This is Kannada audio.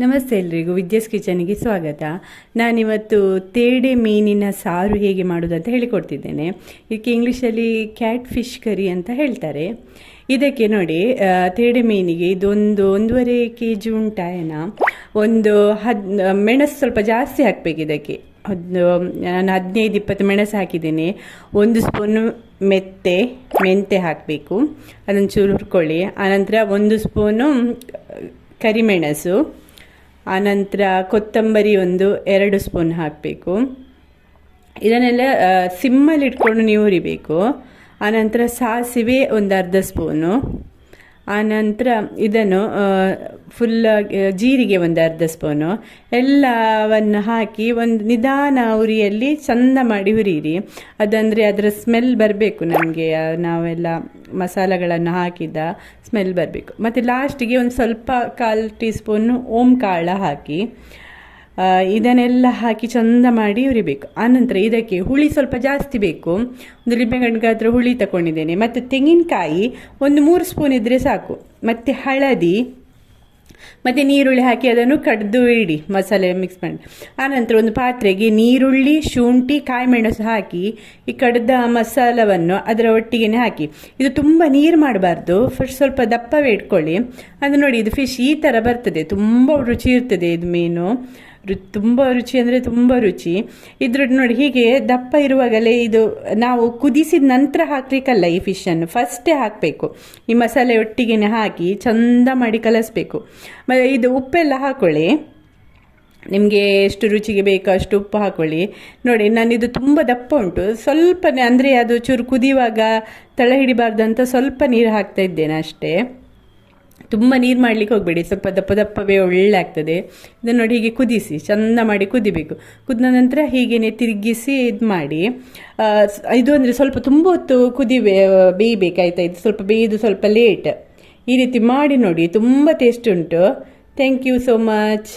ನಮಸ್ತೆ ಎಲ್ರಿಗೂ ವಿದ್ಯಾಸ್ ಕಿಚನಿಗೆ ಸ್ವಾಗತ. ನಾನಿವತ್ತು ತೇಡೆ ಮೀನಿನ ಸಾರು ಹೇಗೆ ಮಾಡೋದು ಅಂತ ಹೇಳಿಕೊಡ್ತಿದ್ದೇನೆ. ಇದಕ್ಕೆ ಇಂಗ್ಲೀಷಲ್ಲಿ ಕ್ಯಾಟ್ ಫಿಶ್ ಕರಿ ಅಂತ ಹೇಳ್ತಾರೆ. ಇದಕ್ಕೆ ನೋಡಿ ತೇಡೆ ಮೀನಿಗೆ ಇದೊಂದು ಒಂದೂವರೆ ಕೆ ಜಿ ಉಂಟಾಯನ. ಒಂದು ಹದ್ ಮೆಣಸು ಸ್ವಲ್ಪ ಜಾಸ್ತಿ ಹಾಕಬೇಕು ಇದಕ್ಕೆ. ಒಂದು ನಾನು ಹದಿನೈದು, ಇಪ್ಪತ್ತು ಮೆಣಸು ಹಾಕಿದ್ದೀನಿ. ಒಂದು ಸ್ಪೂನು ಮೆತ್ತೆ, ಮೆಂತೆ ಹಾಕಬೇಕು. ಅದನ್ನು ಚೂರು ಹುರ್ಕೊಳ್ಳಿ ಆನಂತರ ಒಂದು ಸ್ಪೂನು ಕರಿಮೆಣಸು. ಆನಂತರ ಕೊತ್ತಂಬರಿ ಒಂದು ಎರಡು ಸ್ಪೂನ್ ಹಾಕಬೇಕು. ಇದನ್ನೆಲ್ಲ ಸಿಮ್ಮಲ್ಲಿ ಇಟ್ಕೊಂಡು ನೀವು ಹುರಿಬೇಕು ಆನಂತರ ಸಾಸಿವೆ ಒಂದು ಅರ್ಧ ಸ್ಪೂನು ಆನಂತರ ಇದನ್ನು ಫುಲ್ ಜೀರಿಗೆ ಒಂದು ಅರ್ಧ ಸ್ಪೂನು ಎಲ್ಲವನ್ನು ಹಾಕಿ ಒಂದು ನಿಧಾನ ಉರಿಯಲ್ಲಿ ಚಂದ ಮಾಡಿ ಹುರಿಯಿರಿ. ಅದಂದರೆ ಅದರ ಸ್ಮೆಲ್ ಬರಬೇಕು ನಮಗೆ ನಾವೆಲ್ಲ ಮಸಾಲೆಗಳನ್ನು ಹಾಕಿದ ಸ್ಮೆಲ್ ಬರಬೇಕು. ಮತ್ತು ಲಾಸ್ಟಿಗೆ ಒಂದು ಸ್ವಲ್ಪ ಕಾಲು ಟೀ ಸ್ಪೂನು ಓಂ ಕಾಳ ಹಾಕಿ. ಇದನ್ನೆಲ್ಲ ಹಾಕಿ ಚಂದ ಮಾಡಿ ಉರಿಬೇಕು. ಆನಂತರ ಇದಕ್ಕೆ ಹುಳಿ ಸ್ವಲ್ಪ ಜಾಸ್ತಿ ಬೇಕು. ಒಂದು ರಿಬ್ಬೆ ಗಾತ್ರ ಹುಳಿ ತಗೊಂಡಿದ್ದೇನೆ ಮತ್ತು ತೆಂಗಿನಕಾಯಿ ಒಂದು ಮೂರು ಸ್ಪೂನ್ ಇದ್ದರೆ ಸಾಕು. ಮತ್ತು ಹಳದಿ, ಮತ್ತು ನೀರುಳ್ಳಿ ಹಾಕಿ ಅದನ್ನು ಕಡ್ದು ಇಡಿ, ಮಸಾಲೆ ಮಿಕ್ಸ್ ಮಾಡಿ. ಆನಂತರ ಒಂದು ಪಾತ್ರೆಗೆ ನೀರುಳ್ಳಿ, ಶುಂಠಿ, ಕಾಯಿಮೆಣಸು ಹಾಕಿ ಈ ಕಡ್ದ ಮಸಾಲವನ್ನು ಅದರ ಒಟ್ಟಿಗೆ ಹಾಕಿ. ಇದು ತುಂಬ ನೀರು ಮಾಡಬಾರ್ದು. ಫಸ್ಟ್ ಸ್ವಲ್ಪ ದಪ್ಪವೇ ಇಟ್ಕೊಳ್ಳಿ. ಅದು ನೋಡಿ, ಇದು ಫಿಶ್ ಈ ಥರ ಬರ್ತದೆ. ತುಂಬ ರುಚಿ ಇರ್ತದೆ ಇದು ಮೀನು. ರು, ತುಂಬ ರುಚಿ ಅಂದರೆ ತುಂಬ ರುಚಿ. ಇದ್ರ ನೋಡಿ, ಹೀಗೆ ದಪ್ಪ ಇರುವಾಗಲೇ ಇದು ನಾವು ಕುದಿಸಿದ ನಂತರ ಹಾಕಲಿಕ್ಕಲ್ಲ ಈ ಫಿಶನ್ನು ಫಸ್ಟೇ ಹಾಕಬೇಕು. ಈ ಮಸಾಲೆ ಒಟ್ಟಿಗೆ ಹಾಕಿ ಚಂದ ಮಾಡಿ ಕಲಸಬೇಕು. ಮತ್ತು ಇದು ಉಪ್ಪೆಲ್ಲ ಹಾಕೊಳ್ಳಿ. ನಿಮಗೆ ಎಷ್ಟು ರುಚಿಗೆ ಬೇಕೋ ಅಷ್ಟು ಉಪ್ಪು ಹಾಕೊಳ್ಳಿ. ನೋಡಿ, ನಾನಿದು ತುಂಬ ದಪ್ಪ ಉಂಟು. ಸ್ವಲ್ಪನೇ, ಅಂದರೆ ಅದು ಚೂರು ಕುದಿಯುವಾಗ ತಳ ಹಿಡಿಬಾರ್ದು ಅಂತ ಸ್ವಲ್ಪ ನೀರು ಹಾಕ್ತಾ ಇದ್ದೇನೆ ಅಷ್ಟೇ. ತುಂಬ ನೀರು ಮಾಡಲಿಕ್ಕೆ ಹೋಗಬೇಡಿ. ಸ್ವಲ್ಪ ದಪ್ಪ ದಪ್ಪವೇ ಒಳ್ಳೆ ಆಗ್ತದೆ ಇದನ್ನು ನೋಡಿ ಹೀಗೆ ಕುದಿಸಿ, ಚೆಂದ ಮಾಡಿ ಕುದಿಬೇಕು. ಕುದಿದ ನಂತರ ಹೀಗೇನೆ ತಿರುಗಿಸಿ ಇದು ಮಾಡಿ ಇದು ಅಂದರೆ ಸ್ವಲ್ಪ ತುಂಬ ಹೊತ್ತು ಕುದಿ ಬೇಯಬೇಕಾಯ್ತಾ? ಇದು ಸ್ವಲ್ಪ ಬೇಯ್ದು ಸ್ವಲ್ಪ ಲೇಟ್ ಈ ರೀತಿ ಮಾಡಿ ನೋಡಿ, ತುಂಬ ಟೇಸ್ಟ್ ಉಂಟು. Thank you so much